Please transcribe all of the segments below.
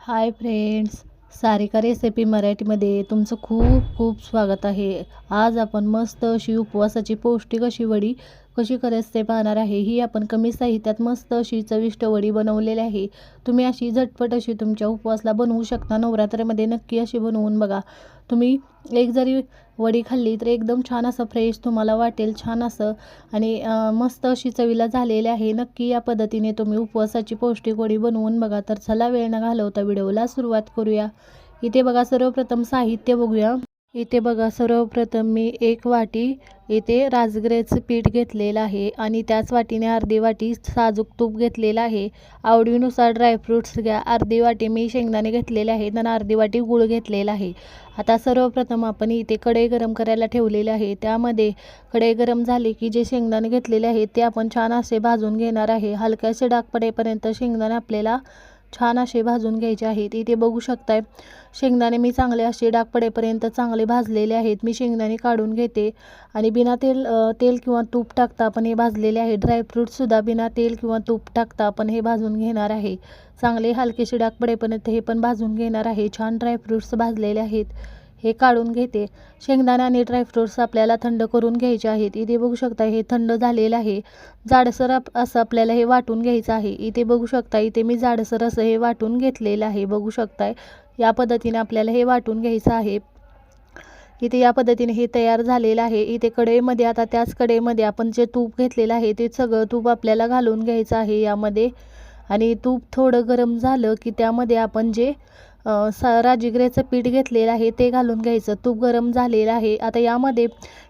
Hi friends Sarika recipe मराठीमध्ये तुमचं खूप खूप स्वागत आहे. आज आपण मस्त अशी उपवासाची पौष्टिक अशी वडी कशी करायचं ते पाहणार आहे? ही आपण कमी साहित्यात मस्त अशी चविष्ट वडी बनवलेली आहे. तुम्ही अशी झटपट अशी तुमच्या उपवासला बनवू शकता. नवरात्रीमध्ये नक्की अशी बनवून बघा. तुम्ही एक जरी वडी खाल्ली तर एकदम छान असं फ्रेश तुम्हाला वाटेल. छान असं आणि मस्त अशी चवीला झालेली आहे. नक्की या पद्धतीने तुम्ही उपवासाची पौष्टिक वडी बनवून बघा. तर चला वेळ न घालवता व्हिडिओला सुरुवात करूया. इथे बघा सर्वप्रथम साहित्य बघूया. इथे बघा सर्वप्रथम मी एक वाटी इथे राजगिऱ्याचं पीठ घेतलेलं आहे आणि त्याच वाटीने अर्धी वाटी साजूक तूप घेतलेलं आहे. आवडीनुसार ड्रायफ्रूट्स घ्या. अर्धी वाटी मी शेंगदाणे घेतलेले आहेत आणि अर्धी वाटी गूळ घेतलेला आहे. आता सर्वप्रथम आपण इथे कढई गरम करायला ठेवलेले आहे. त्यामध्ये कढई गरम झाले की जे शेंगदाणे घेतलेले आहेत ते आपण छान असे भाजून घेणार आहे. हलक्याचे डाग पडेपर्यंत शेंगदाणे आपल्याला छान असे भाजून घ्यायचे आहेत. इथे बघू शकताय शेंगदाणे मी चांगले असे डाग पडेपर्यंत चांगले भाजलेले आहेत. मी शेंगदाणे काढून घेते आणि बिना तेल तेल किंवा तूप टाकता आपण हे भाजलेले आहे. ड्रायफ्रूटसुद्धा बिना तेल किंवा तूप टाकता आपण हे भाजून घेणार आहे. चांगले हलकेसे डाग पडेपर्यंत हे पण भाजून घेणार आहे. छान ड्रायफ्रूट्स भाजलेले आहेत. हे काढून घेते. शेंगदाणा आणि ड्रायफ्रूट्स आपल्याला थंड करून घ्यायचे आहेत. इथे बघू शकता हे थंड झालेलं आहे. जाडसर आप- असं आपल्याला हे वाटून घ्यायचं आहे. इथे बघू शकता इथे मी जाडसर असं हे वाटून घेतलेलं आहे. बघू शकताय या पद्धतीने आपल्याला हे वाटून घ्यायचं आहे. इथे या पद्धतीने हे तयार झालेलं आहे. इथे कढईमध्ये आता त्याच कढईमध्ये आपण जे तूप घेतलेलं आहे ते सगळं तूप आपल्याला घालून घ्यायचं आहे यामध्ये. आणि तूप थोडं गरम झालं की त्यामध्ये आपण जे सा राजगिऱ्याचं पीठ घेतलेलं आहे ते घालून घ्यायचं. तूप गरम झालेलं आहे. आता यामध्ये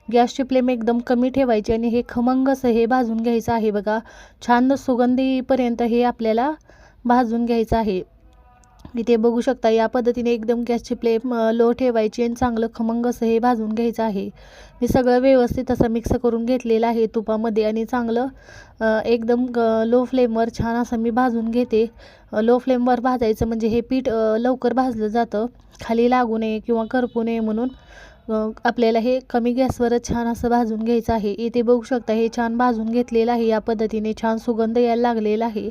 गॅसची फ्लेम एकदम कमी ठेवायची आणि हे खमंग असं हे भाजून घ्यायचं आहे बघा. छान सुगंधीपर्यंत हे आपल्याला भाजून घ्यायचं आहे. इथे बघू शकता या पद्धतीने एकदम गॅसची फ्लेम लो ठेवायची आणि चांगलं खमंग असं हे भाजून घ्यायचं आहे. मी सगळं व्यवस्थित असं मिक्स करून घेतलेलं आहे तुपामध्ये आणि चांगलं एकदम लो फ्लेमवर छान असं मी भाजून घेते. लो फ्लेमवर भाजायचं म्हणजे हे पीठ लवकर भाजलं जातं. खाली लागू नये किंवा करपू नये म्हणून आपल्याला हे कमी गॅसवरच छान असं भाजून घ्यायचं आहे. इथे बघू शकता हे छान भाजून घेतलेलं आहे. या पद्धतीने छान सुगंध यायला लागलेला आहे.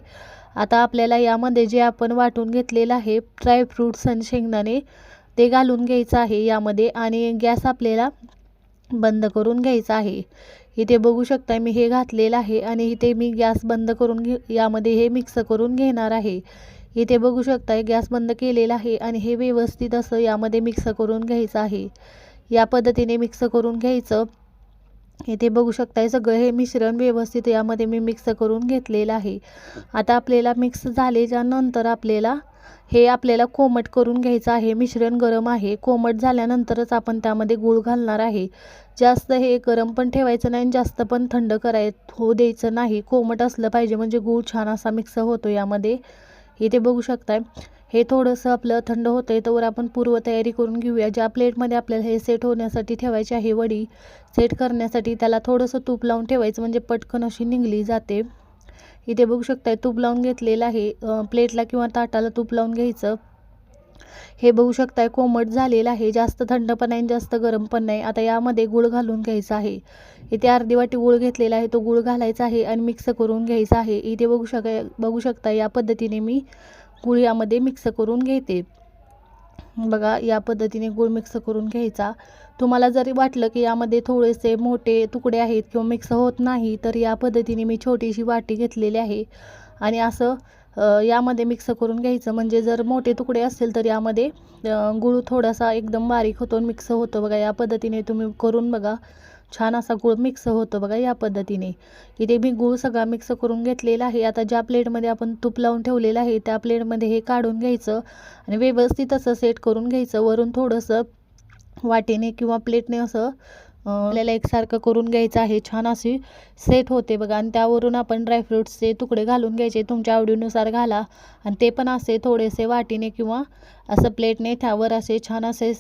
आता आपल्याला यामध्ये जे आपण वाटून घेतलेलं आहे ड्रायफ्रूट्स आणि शेंगदाणे ते घालून घ्यायचं आहे यामध्ये आणि गॅस आपल्याला बंद करून घ्यायचा आहे. इथे बघू शकता मी हे घातलेलं आहे आणि इथे मी गॅस बंद करून घे यामध्ये हे मिक्स करून घेणार आहे. इथे बघू शकता गॅस बंद केलेला आहे आणि हे व्यवस्थित असं यामध्ये मिक्स करून घ्यायचं आहे. या पद्धतीने मिक्स करून घ्यायचं. इथे बघू शकताय. सगळं हे मिश्रण व्यवस्थित यामध्ये मी मिक्स करून घेतलेलं आहे. आता आपल्याला मिक्स झाल्याच्यानंतर आपल्याला हे आपल्याला कोमट करून घ्यायचं आहे. मिश्रण गरम आहे. कोमट झाल्यानंतरच आपण त्यामध्ये गूळ घालणार आहे. जास्त हे गरम पण ठेवायचं नाही आणि जास्त पण थंड कराय होऊ द्यायचं नाही. कोमट असलं पाहिजे म्हणजे गूळ छान असा मिक्स होतो यामध्ये. इथे बघू शकताय. हे थोडंसं आपलं थंड होतं आहे तोवर आपण पूर्वतयारी करून घेऊया. ज्या प्लेटमध्ये आपल्याला हे सेट होण्यासाठी ठेवायची आहे वडी सेट करण्यासाठी त्याला थोडंसं तूप लावून ठेवायचं म्हणजे पटकन अशी निघली जाते. इथे बघू शकताय तूप लावून घेतलेलं आहे. प्लेटला किंवा ताटाला तूप लावून घ्यायचं. हे बघू शकताय कोमट झालेलं आहे. जास्त थंड पण नाही आणि जास्त गरम पण नाही. आता यामध्ये गूळ घालून घ्यायचा आहे. इथे अर्धी वाटी गूळ घेतलेला आहे तो गूळ घालायचा आहे आणि मिक्स करून घ्यायचा आहे. इथे बघू शक बघू शकता या पद्धतीने मी गुळ यामध्ये मिक्स करून घेते. बघा या पद्धतीने गूळ मिक्स करून घ्यायचा. तुम्हाला जरी वाटलं की यामध्ये थोडेसे मोठे तुकडे आहेत किंवा मिक्स होत नाही तर या पद्धतीने मी छोटीशी वाटी घेतलेली आहे. आणि असं यामध्ये मिक्स करून घ्यायचं. म्हणजे जर मोठे तुकडे असतील तर यामध्ये गुळ गूळ थोडासा एकदम बारीक होतो मिक्स होतो. बघा या पद्धतीने तुम्ही करून बघा. छान असा गूळ मिक्स होतो बघा या पद्धतीने. इथे मी गूळ सगळा मिक्स करून घेतलेला आहे. आता ज्या प्लेटमध्ये आपण तूप लावून ठेवलेलं आहे त्या प्लेटमध्ये हे काढून घ्यायचं आणि व्यवस्थित असं सेट करून घ्यायचं. वरून थोडंसं वाटेने किंवा प्लेटने असं आपल्याला एकसारखं करून घ्यायचं आहे. छान अशी सेट होते बघा. आणि त्यावरून आपण ड्रायफ्रूट्सचे तुकडे घालून घ्यायचे. तुमच्या आवडीनुसार घाला. आणि ते पण असे थोडेसे वाटीने किंवा असं प्लेटने त्यावर असे छान असे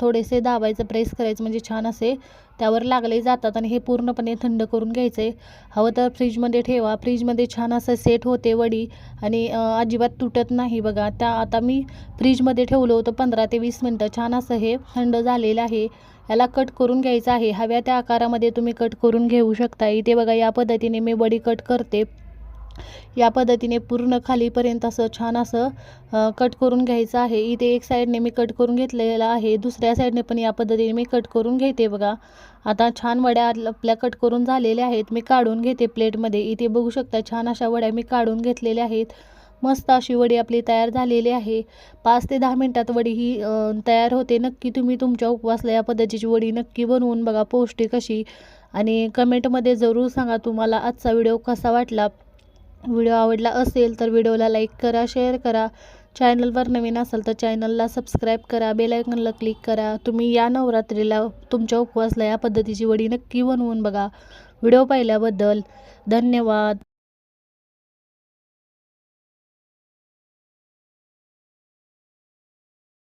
थोडेसे दाबायचं प्रेस करायचं. म्हणजे छान असे त्यावर लागले जातात. आणि हे पूर्णपणे थंड करून घ्यायचे. हवं तर फ्रीजमध्ये ठेवा. फ्रीजमध्ये छान असं सेट होते वडी. आणि अजिबात तुटत नाही बघा. त्या आता मी फ्रीजमध्ये ठेवलं होतं पंधरा ते वीस मिनटं. छान असं हे थंड झालेलं आहे. याला कट करून घ्यायचं आहे. हव्या त्या आकारामध्ये तुम्ही कट करून घेऊ शकता इथे बघा या पद्धतीने मी वडी कट करते. या पद्धतीने पूर्ण खालीपर्यंत असं छान असं कट करून घ्यायचं आहे. इथे एक साईडने मी कट करून घेतलेला आहे. दुसऱ्या साईडने पण या पद्धतीने मी कट करून घेते बघा. आता छान वड्या आपल्या कट करून झालेल्या आहेत. मी काढून घेते प्लेटमध्ये. इथे बघू शकता छान अशा वड्या मी काढून घेतलेल्या आहेत. मस्त अशी वडी आपली तयार झालेली आहे. पाच ते दहा मिनटात वडी ही तयार होते. नक्की तुम्ही तुमच्या उपवासला या पद्धतीची वडी नक्की बनवून बघा पौष्टिक अशी. आणि कमेंटमध्ये जरूर सांगा तुम्हाला आजचा व्हिडिओ कसा वाटला. व्हिडिओ आवडला असेल तर व्हिडिओला लाईक करा शेअर करा. चॅनलवर नवीन असाल तर चॅनलला सबस्क्राईब करा बेलायकनला क्लिक करा. तुम्ही या नवरात्रीला तुमच्या उपवासला या पद्धतीची वडी नक्की बनवून बघा. व्हिडिओ पाहिल्याबद्दल धन्यवाद.